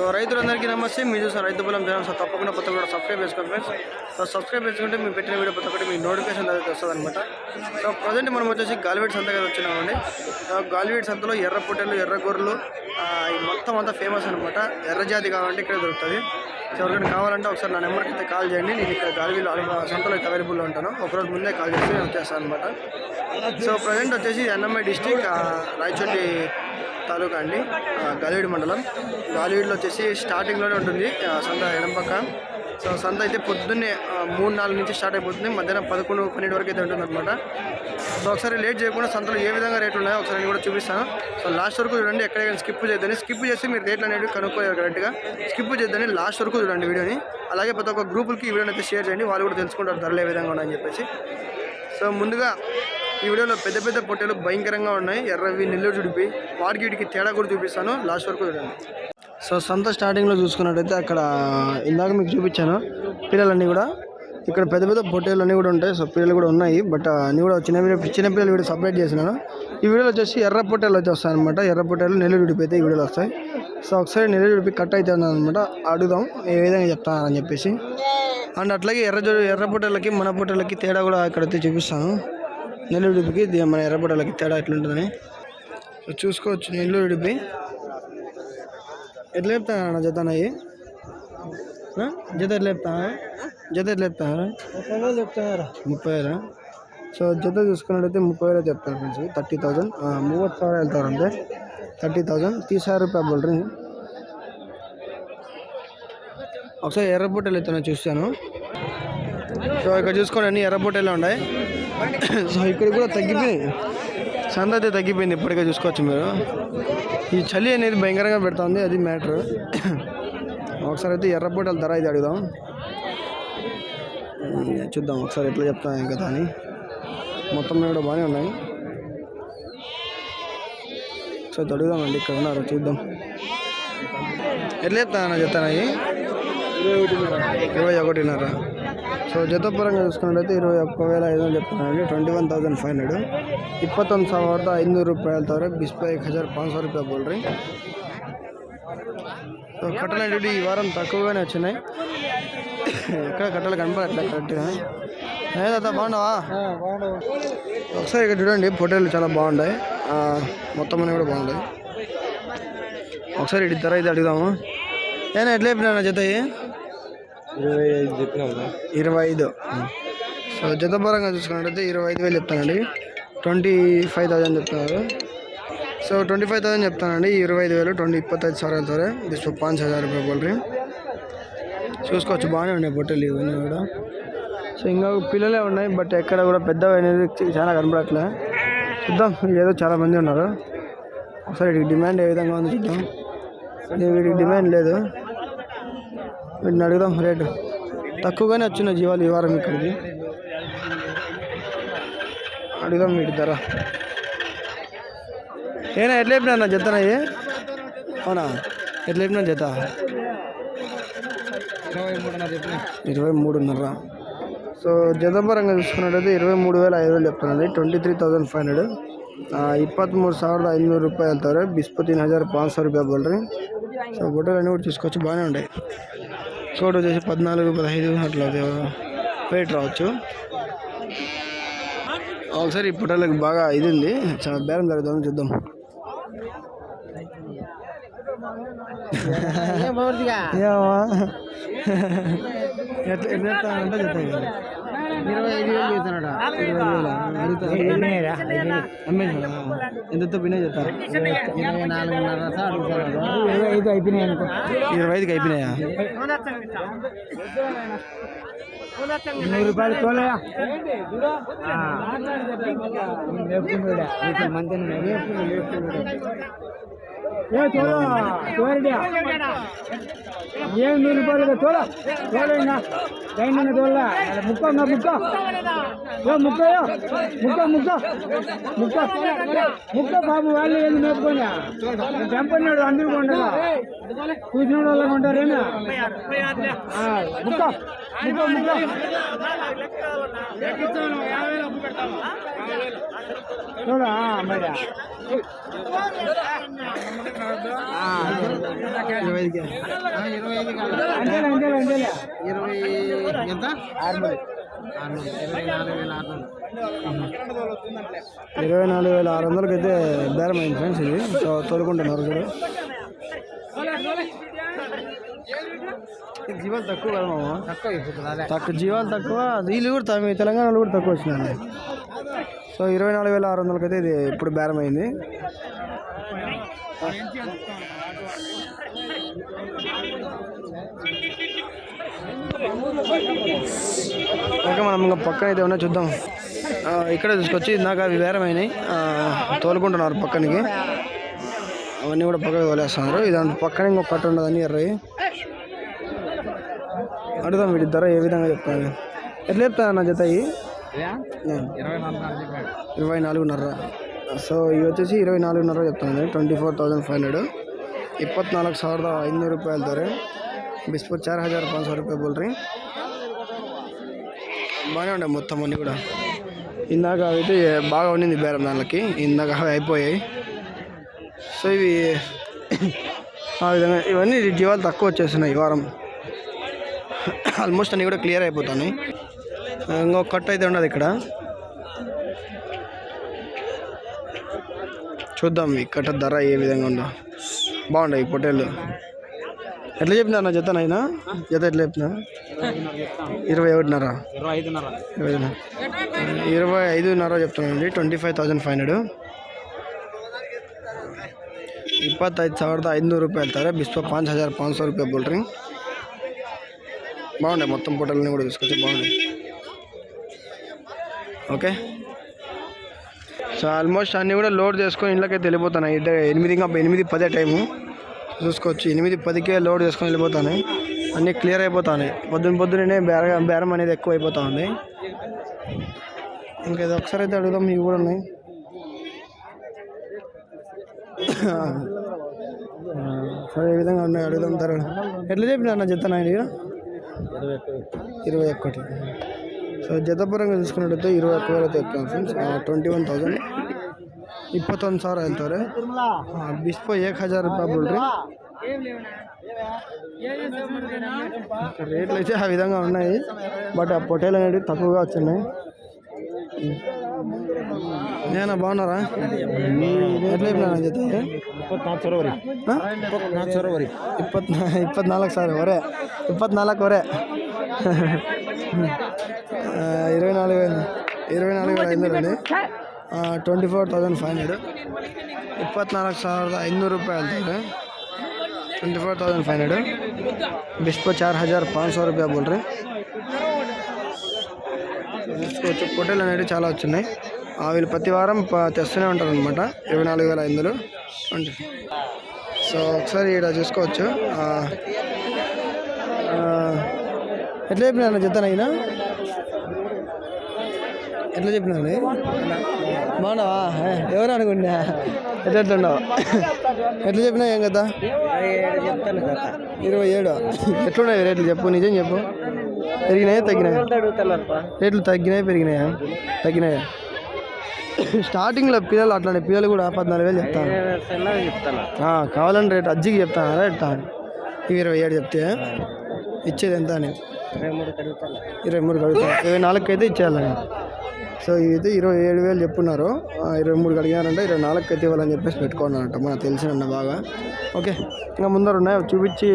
So రైతులందరికీ నమస్తే. మీరు చూసిన రైతు పొలం జనం సో తప్పకుండా కొత్త కూడా సబ్స్క్రైబ్ చేసుకోండి ఫ్రెండ్స్. సో సబ్స్క్రైబ్ చేసుకుంటే మేము పెట్టిన వీడియో ప్రతి ఒక్కటి మీ నోటిఫికేషన్ అయితే వస్తుంది అనమాట సో ప్రజెంట్ మనం వచ్చేసి గాలివేట్ సంత కదా వచ్చినామండి. సో గాలివేట్ సంతలో ఎర్ర పొట్టెలు ఎర్ర గొర్రెలు మొత్తం అంతా ఫేమస్ అనమాట ఎర్ర జాతి కావాలంటే ఇక్కడ దొరుకుతుంది. సో ఎవరికైనా కావాలంటే ఒకసారి నా నెంబర్కి అయితే కాల్ చేయండి. నేను ఇక్కడ గాలివీలో సంతలో అయితే అవైలబుల్లో ఉంటాను. ఒకరోజు ముందే కాల్ చేసి నేను వచ్చేస్తాను అనమాట సో ప్రజెంట్ వచ్చేసి ఎన్ఎంఐ డిస్టిక్ రాయచోటి తాలూకా అండి ఆ, గాలివీడు మండలం. గాలివీడులో వచ్చేసి స్టార్టింగ్లోనే ఉంటుంది ఆ, సంత ఎడం పక్క సో సంత అయితే పొద్దున్నే మూడు నాలుగు నుంచి స్టార్ట్ అయిపోతుంది మధ్యాహ్నం పదకొండు పన్నెండు వరకు అయితే ఉంటుంది అనమాట సో ఒకసారి లేట్ చేయకుండా సంతలో ఏ విధంగా రేట్లు ఉన్నాయో ఒకసారి కూడా చూపిస్తాను. సో లాస్ట్ వరకు చూడండి ఎక్కడైనా స్కిప్ చేద్దని స్కిప్ చేసి మీరు రేట్లు అనేవి కనుక్కోలేరు కరెక్ట్గా. స్కిప్ చేద్దని లాస్ట్ వరకు చూడండి వీడియోని. అలాగే ప్రతి ఒక్క గ్రూపులకి ఈ వీడియోని అయితే షేర్ చేయండి వాళ్ళు కూడా తెలుసుకుంటారు ధరలు ఏ విధంగా ఉన్నాయని చెప్పేసి. సో ముందుగా ఈ వీడియోలో పెద్ద పెద్ద పొట్టెలు భయంకరంగా ఉన్నాయి. ఎర్రవి నెల్లూరు చుడిపి వాటికి వీటికి తేడా కూడా చూపిస్తాను. లాస్ట్ వరకు చూడండి. సో సొంత స్టార్టింగ్లో చూసుకున్నట్టయితే అక్కడ ఇందాక మీకు చూపించాను. పిల్లలన్నీ కూడా ఇక్కడ పెద్ద పెద్ద పొట్టేలు అన్నీ కూడా ఉంటాయి. సో పిల్లలు కూడా ఉన్నాయి. బట్ అన్నీ కూడా చిన్న వీడియో చిన్న పిల్లలు వీడియో సపరేట్ చేసినాను. ఈ వీడియోలో వచ్చేసి ఎర్ర పొట్టేలు అయితే వస్తాయి అనమాట ఎర్ర పొట్టేలు నెల్లూరు ఉడిపి అయితే ఈ వీడియోలో వస్తాయి. సో ఒకసారి నెల్లూరు విడిపి కట్ అయితే అనమాట అడుగుదాం ఏ విధంగా చెప్తానని చెప్పేసి. అండ్ అట్లాగే ఎర్ర ఎర్ర పొట్టేలకి మన పొట్టేలకి తేడా కూడా ఇక్కడైతే చూపిస్తాను. నెల్లూరు నెల్లూడిపికి మన ఎర్రబడలకి తేడా ఎట్లుంటుందని. చూసుకోవచ్చు నెల్లూరు నెల్లూడిపి ఎట్లా చెప్తాను అన్న జత అయ్యి జత ఎట్లా చెప్తాను జత ఎట్లా చెప్తాను ముప్పై వేలా? సో జత చూసుకున్నట్టయితే ముప్పై వేలు చెప్తారు ఫ్రెండ్స్. Thirty thousand. మూవత్ సార్ ಹೇಳ್ತಾವ್ರು ಅಂದರೆ థర్టీ థౌసండ్. తీస్ ಸಾವಿರ ರೂಪಾಯಿ ಬಲ್ರಿ ఒకసారి ఎర్రబొట్టెలు అయితే చూశాను సో ఇక్కడ చూసుకోండి అన్ని ఎర్రబొట్టెలు ఉన్నాయి. సో ఇక్కడ కూడా తగ్గిపోయింది సంత అయితే తగ్గిపోయింది ఇప్పటికే చూసుకోవచ్చు మీరు. ఈ చలి అనేది భయంకరంగా పెడుతుంది అది మ్యాటర్. ఒకసారి అయితే ఎర్రపూటల ధర అయితే అడుగుదాం. చూద్దాం ఒకసారి ఎట్లా చెప్తాను కదా అని మొత్తం మీద కూడా బాగానే ఉన్నాయి. సో అడుగుదామండి ఇక్కడ ఉన్నారు చూద్దాం. ఎట్లా చెప్తాను చెప్తాను అవి ఇరవై ఒకటిన్నర. సో జత పరంగా చూసుకున్నట్టయితే ఇరవై ఒక్క వేల ఐదు వందలు చెప్తున్నానండి twenty one thousand five hundred ಇಪ್ಪತ್ತೊಂದು ಸಾವಿರದ ಐನೂರು ರೂಪಾಯಿ ಹೇಳ್ತಾವ್ರೆ ಬಿಸ್ಪೆ एक ಹಜಾರ್ ಪಾಂಚ್ సौ రూపాయ బోల్ రీ సో కట్టలు అనేవి ఈ వారం తక్కువగానే వచ్చినాయి ఎక్కడ కట్టలు కనపడట్లే కరెక్ట్గా ఏదా బాగున్నావా ఒకసారి ఇక్కడ చూడండి పొట్టేలు చాలా బాగున్నాయి ఆ, మొత్తం అన్నీ కూడా బాగున్నాయి ఒకసారి ఇటు ధర అయితే అడుగుదాము ఏనా ఎట్లా చెప్పినా జత ఇవి? ఇరవై ఐదు ఇరవై ఐదు. సో జతపరంగా చూసుకున్నట్టయితే ఇరవై ఐదు వేలు చెప్తానండి. ట్వంటీ ఫైవ్ థౌజండ్ చెప్తున్నారు. సో ట్వంటీ ఫైవ్ థౌసండ్ చెప్తానండి. ఇరవై ఐదు వేలు ట్వంటీ ఇప్పత్తైదు సార్ సార్ ఇది సో పాంచ్ హజార్ రూపాయలు పోల్ట్రీ చూసుకోవచ్చు బాగానే ఉన్నాయి బొట్టెలు ఇవన్నీ కూడా. సో ఇంకా పిల్లలే ఉన్నాయి బట్ ఎక్కడ కూడా పెద్దవి అనేది చాలా కనపడట్లే. చూద్దాం ఏదో చాలామంది ఉన్నారు. ఒకసారి డిమాండ్ ఏ విధంగా ఉంది చూద్దాం. వీటికి డిమాండ్ లేదు. వీటిని అడుగుదాం రేటు. తక్కువగానే వచ్చిన జీవాలు ఈ వారం ఇక్కడికి. అడుగుదాం వీటి ధర. ఏనా ఎట్లా చెప్పినా ఏ అవునా? ఎట్లా చెప్పిన జత? ఇరవై మూడున్నర. సో జతపరంగా చూసుకున్నట్లయితే ఇరవై మూడు వేల ఐదు వేలు చెప్తానండి twenty three thousand five hundred. ಇಪ್ಪತ್ತ್ಮೂರು ಸಾವಿರದ ಐನೂರು ರೂಪಾಯಿ ಹೇಳ್ತಾರೆ ಬಿಸ್ಪತ್ತಿನ ಹಜಾರ್ ಪಾಂಚ್ ಸಾವಿರ ರೂಪಾಯಿ సో ಸೊ అన్నీ కూడా తీసుకొచ్చి బాగానే ఉంటాయి చోటు వచ్చేసి పద్నాలుగు పదహైదు అట్లా వెయిట్ రావచ్చు. ఒకసారి ఈ బాగా ఇది ఉంది. చాలా బేరం జరుగుతుంది చూద్దాం. ఎట్లా ఎట్లా చెప్తానంటే చెప్తాను. ఇరవై ఐదు వేలు పినే చెప్తారు? ఇరవై నాలుగున్నర అడుగుతున్నాడు ఇరవై ఐదు అయిపోయినాయి అనుకో ఇరవై ఐదుకి అయిపోయినాయా? నూరు రూపాయలు తోలయా? మంది ఏ తోల తోరడియా ఏం నూరు రూపాయలు తోల తోల ఇంకా గైన్ తోల ముక్క ఇంకా ముక్క ఏ ముక్క ముక్క ముక్క ముక్క ముక్క బాబు వాళ్ళు ఏంది మేపుకోనా చంపన్నాడు అందరూ కొండలా చూసిన వాళ్ళకి ఉంటారేనా ముక్క ముక్క ముక్క చూడా మరి ఇరవై ఐదు ఎంత ఆరు నాలుగు వేల ఆరు వందలకి అయితే బేరం అయింది ఫ్రెండ్స్ ఇది. సో తోలుకుంటున్నారు చూడు. జీవాలు తక్కువ కదా మామ? తక్కువ జీవాలు తక్కువ. వీళ్ళు కూడా తక్కువ తెలంగాణలో కూడా తక్కువ వచ్చినాయి. సో ఇరవై నాలుగు వేల ఆరు వందలకి అయితే ఇది ఇప్పుడు బేరం అయింది ఓకే మనం ఇంకా పక్కన అయితే ఉన్నా చూద్దాం. ఇక్కడ తీసుకొచ్చి ఇందాక అవి బేరమైనాయి ఆ, తోలుకుంటున్నారు పక్కనికి. అవన్నీ కూడా పక్కకు తోలేస్తున్నారు. ఇదాంట్లో పక్కన ఇంకొక కట్ట ఉండదని ఎర్రవి. అడుగుదాం వీటి ధర ఏ విధంగా చెప్తాను ఎట్లా చెప్తాను నా జత ఇరవై నాలుగున్నర. సో ఇవి వచ్చేసి ఇరవై నాలుగున్నర చెప్తాను twenty four thousand five hundred ಇಪ್ಪತ್ನಾಲ್ಕು ಸಾವಿರದ ಐನೂರು ರೂಪಾಯಿ ಹೇಳ್ತಾರೆ బిస్కెట్ చార్ హజార్ పాంచ్ సో రూపాయలు బోల్ రీ బాగానే ఉండే మొత్తం అన్నీ కూడా ఇందాక అయితే బాగా ఉండింది బేరం దానికి ఇందాక అవి అయిపోయాయి సో ఇవి ఆ విధంగా ఇవన్నీ జీవాలు తక్కువ వచ్చేస్తున్నాయి ఈ వారం ఆల్మోస్ట్ అన్నీ కూడా క్లియర్ అయిపోతున్నాయి ఇంకొక కట్ అయితే ఉండదు ఇక్కడ చూద్దాం ఇక్కడ ధర ఏ విధంగా ఉందో. బాగున్నాయి పొట్టేళ్ళు. ఎట్లా చెప్పినా అన్న చెత్తన అయినా జత ఎట్లా చెప్పినా? ఇరవై ఒకటిన్నర. ఇరవై ఐదున్నర చెప్తున్నానండి. Twenty five thousand five hundred. ಇಪ್ಪತ್ತೈದು ಸಾವಿರದ రూపాయలు ರೂಪಾಯಿ బిస్పో పాంచ్ హజార్ పాంచ్ ಪಾಂಚ್ రూపాయలు ರೂಪಾಯಿ ಬೋಲ್ಡ್ರಿಂಗ್ బాగుండే మొత్తం పొటల్ని కూడా తీసుకొచ్చి బాగుండే ఓకే? సో ఆల్మోస్ట్ అన్నీ కూడా లోడ్ చేసుకొని ఇంట్లోకి వెళ్ళిపోతున్నాయి. ఎనిమిది ఇంకా ఎనిమిది పదే టైము. చూసుకోవచ్చు. ఎనిమిది పదికే లోడ్ చేసుకొని వెళ్ళిపోతున్నాయి. అన్నీ క్లియర్ అయిపోతున్నాయి. పొద్దున పొద్దునే బేర బేరం అనేది ఎక్కువ అయిపోతూ ఉంది ఇంకా ఇది ఒకసారి అయితే అడుగుదాం. ఇవి కూడా ఉన్నాయి. సరే ఏ విధంగా ఉన్నాయి. అడుగుదాం తర్వాత ఎట్లా చెప్పిన అన్న చెప్తాను నాయన? ఇరవై ఒకటి సో జతపరంగా చూసుకున్నట్టయితే ఇరవై ఒక్క వేల అయితే ఫ్రెండ్స్ ట్వంటీ వన్ థౌసಂಡ್ ಇಪ್ಪತ್ತೊಂದು సార్ ಹೇಳ್ತಾರೆ ಬಿಸ್ಪೋ ಏಕ್ ಹಜಾರ್ ರೂಪಾಯಿ బిడ్రీ రేట్లు అయితే ఆ విధంగా ఉన్నాయి బట్ ఆ పొటేలు అనేవి తక్కువగా వచ్చినాయి నేనా బాగున్నారా ఎట్లా చెప్పినాను సార్ ಇಪ್ಪತ್ನಾಲ್ಕು ಸಾವಿರ ವರಿ ఇరవై నాలుగు వేలు ఇరవై నాలుగు వేల ఐదు అండి twenty four thousand five hundred ಇಪ್ಪತ್ನಾಲ್ಕು ಸಾವಿರದ ಐನೂರು ರೂಪಾಯಿ ಹೇಳ್ತಾರೆ twenty four thousand five hundred బిస్పో చార్ హజార్ పాంచ్ సో రూపాయ బోల్ రీ చూసుకోవచ్చు పొట్టేలు అనేవి చాలా వచ్చినాయి ఆ, వీళ్ళు ప్రతి వారం ప- తెస్తూనే ఉంటారు అనమాట ఇరవై నాలుగు వేల ఐదు వందలు ట్వంటీ సో ఒకసారి ఇక్కడ చూసుకోవచ్చు ఆ, ఆ, ఎట్లా చెప్పినా జతనైనా ఎట్లా చెప్పినాను బాగున్నావా? ఎవరు అనుకున్నా ఎట్లా ఎట్లున్నావు ఎట్లా చెప్పినా ఏం కదా చెప్తాను కదా ఇరవై ఏడు. ఎట్లున్నాయి రేట్లు చెప్పు నిజం చెప్పు. పెరిగినాయా తగ్గినాయా? రేట్లు తగ్గినాయా పెరిగినాయా? తగ్గినాయా? స్టార్టింగ్లో పిల్లలు అట్లాంటి పిల్లలు కూడా పద్నాలుగు వేలు చెప్తాను కావాలంటే కావాలని రేట్ అజ్జికి చెప్తాను రేట్ ఇవి ఇరవై ఏడు చెప్తే ఇచ్చేది ఎంత అని? ఇరవై మూడు అడుగుతాను ఇరవై మూడు కడుగుతాను ఇరవై నాలుగుకి అయితే ఇచ్చేయాలని సో ఇదైతే ఇరవై ఏడు వేలు చెప్పున్నారు. ఇరవై మూడు అడిగారంటే ఇరవై నాలుగుకి అయితే ఇవ్వాలని చెప్పేసి పెట్టుకున్నారంట. మనకు తెలిసిన బాగా. ఓకే ఇంకా ముందర ఉన్నాయి. చూపించి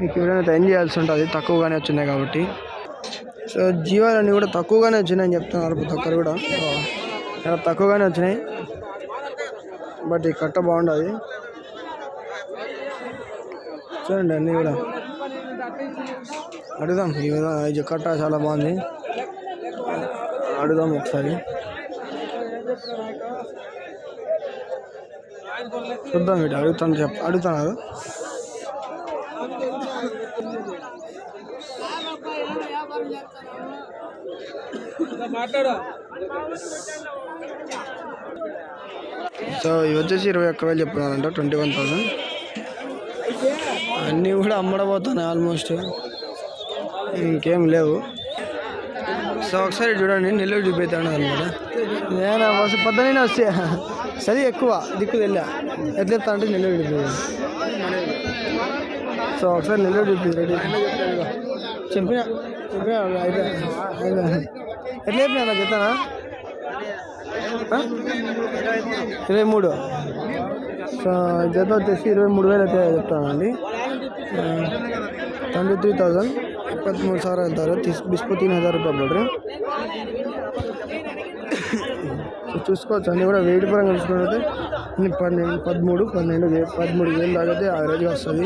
మీకు ఎవరైనా ఎంజాయ్ చేయాల్సి ఉంటుంది. తక్కువగానే వచ్చినాయి కాబట్టి. సో జీవాలన్నీ కూడా తక్కువగానే వచ్చినాయని చెప్తున్నారు ప్రతి ఒక్కరు కూడా. చాలా తక్కువగానే వచ్చినాయి. బట్ ఈ కట్ట బాగుండదు చూడండి అన్నీ కూడా. అడుగుదాం. ఈ విధంగా ఈ కట్ట చాలా బాగుంది. అడుగుదాం ఒకసారి. చూద్దాం వీటి అడుగుతాను చెప్ అడుగుతున్నారు సో ఇవి వచ్చేసి ఇరవై ఒక్క వేలు చెప్తున్నారంట ట్వంటీ వన్ థౌసండ్. అన్నీ కూడా అమ్మడబోతున్నాయి ఆల్మోస్ట్. ఇంకేం లేవు. సో ఒకసారి చూడండి నెల్లూరు చూపిస్తాను అనమాట నేను వస్తే పొద్దునే వస్తే. చలి ఎక్కువ దిక్కు వెళ్ళా. ఎట్లా చెప్తా అంటే నెల్లూరు వెళ్ళిపోయింది సో ఒకసారి నెల్లూరు వెళ్ళిపోయింది చెప్పిన చెప్పిన అయితే ఎట్లా చెప్పినా నాకు చెప్తానా? ఇరవై మూడు. సో జత వచ్చేసి ఇరవై మూడు వేలు అయితే చెప్తానండి. ట్వంటీ త్రీ థౌజండ్ ఇప్పత్మూడు ಸಾವಿರ వెళ్తారు బిస్పు తీన్ హజార్ రూపాయలు పడ్డారు సో చూసుకోవచ్చు అన్నీ కూడా వెయిట్ పరంగా చూసుకున్నట్లయితే అన్ని పన్నెండు పదమూడు పన్నెండు వే- పదమూడు వేలు దాకా అయితే యావరేజ్గా వస్తుంది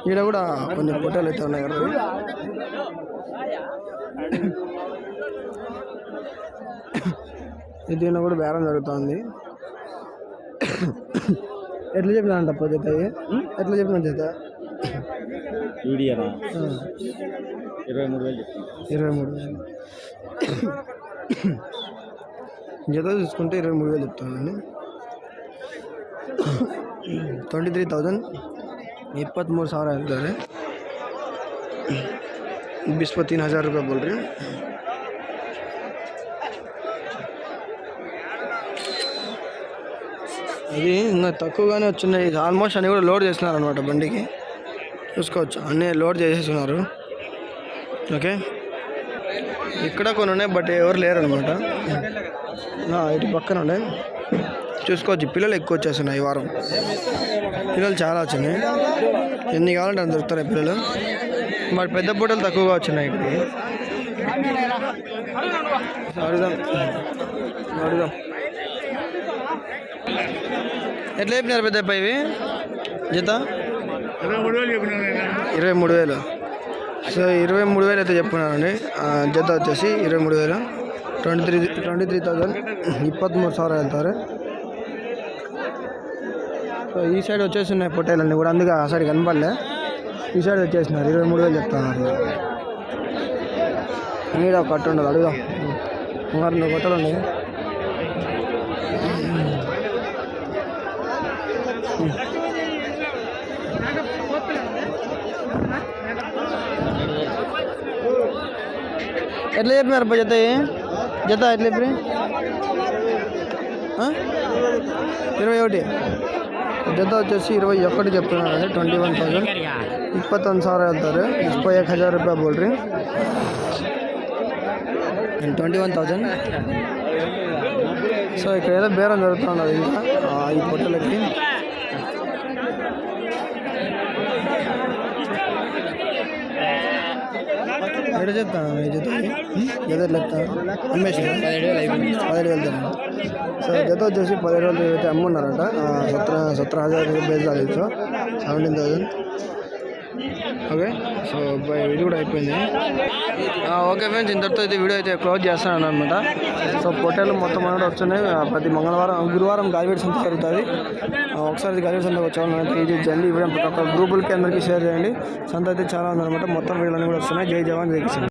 ఇక్కడ కూడా కొన్ని ఫోటోలు అయితే ఉన్నాయి కదా దీనిలో కూడా బేరం జరుగుతుంది ఎట్లా చెప్పినా అంట జత ఇవి? ఎట్లా చెప్పిన జత వీడియోనా ఆ, ఇరవై మూడు వేలు చెప్తాను ఇరవై మూడు వేలు జత చూసుకుంటే ఇరవై మూడు వేలు చెప్తానండి ట్వంటీ త్రీ థౌజండ్ ಇಪ್ಪತ್ತ್ಮೂರು ಸಾವಿರ ಹೇಳ್ತಾರೆ ಬಿಸ್ಪ ತೀನ್ ಹಜಾರ್ ರೂಪಾಯಿ ಬೋಲ್ರಿ అది ఇంకా తక్కువగానే వచ్చినాయి. ఆల్మోస్ట్ అన్నీ కూడా లోడ్ చేస్తున్నారు అనమాట బండికి. చూసుకోవచ్చు. అన్నీ లోడ్ చేసేస్తున్నారు. ఓకే. ఇక్కడ కొన్ని ఉన్నాయి బట్ ఎవరు లేరు అనమాట ఇటు పక్కన ఉన్నాయి చూసుకోవచ్చు. పిల్లలు ఎక్కువ వచ్చేస్తున్నాయి ఈ వారం. పిల్లలు చాలా వచ్చినాయి. ఎన్ని కావాలంటే అంత దొరుకుతాయి పిల్లలు. బట్ పెద్ద పూటలు తక్కువగా వచ్చినాయి ఇక్కడికి అడుగుదాం. అడుగుదాం. ఎట్లా చెప్పినారు పెద్ద ఇవి? జత? ఇరవై మూడు వేలు. సో ఇరవై మూడు వేలు అయితే చెప్పుకున్నానండి జత వచ్చేసి ఇరవై మూడు వేలు. Twenty three twenty three thousand. ఇప్పత్మూడు sir వెళ్తారు. సో ఈ సైడ్ వచ్చేసి ఉన్నాయి పొట్టేలు అన్నీ కూడా. అందుకే ఆ సైడ్ కనపడలే. ఈ సైడ్ వచ్చేసినారు. ఇరవై మూడు వేలు చెప్తున్నారు. మీద కట్టు ఉండదు. అడుగుదాం మరి నువ్వు ఉన్నాయి. ఎట్లా చెప్పినారు అబ్బా జత జత ఎట్లా చెప్పి ఇరవై ఒకటి. జత వచ్చేసి ఇరవై ఒకటి చెప్తున్నారు ట్వంటీ వన్ థౌసండ్. ఇప్పత్తొంದು ಸಾವಿರ ಹೇಳ್ತಾರೆ ಇಪ್ಪತ್ತು ಹಜಾರ್ ರೂಪಾಯಿ ಬೋಲ್ರಿ and twenty one thousand so ఇక్కడ ఏదో బేరం జరుగుతూ ఇంకా. ఈ పొట్టలకి. ఎక్కడ చెప్తాను జత జత ఎట్లా చెప్తాను అమ్మేసి పదిహేడు వేలు సో జత వచ్చేసి పదిహేడు వేలు అయితే అమ్మున్నారట. సత్ర సత్ర హజార్ base so seventeen thousand okay so by- ఇది కూడా అయిపోయింది. ఆ, ఓకే ఫ్రెండ్స్ ఇంతటితో అయితే వీడియో అయితే క్లోజ్ చేస్తాను అనమాట సో పొట్టేలు మొత్తం కూడా వస్తున్నాయి. ప్రతి మంగళవారం గురువారం గాలివేడి సంత జరుగుతుంది. ఒకసారి గాలివేడి సంతకు వచ్చాను ఇది జల్దీ ఇవ్వడం ప్రతి ఒక్క గ్రూపులకి అందరికీ షేర్ చేయండి. సంత అయితే చాలా ఉందన్నమాట. మొత్తం వీళ్ళని కూడా వస్తున్నాయి. జై జవాన్ జై కిషన్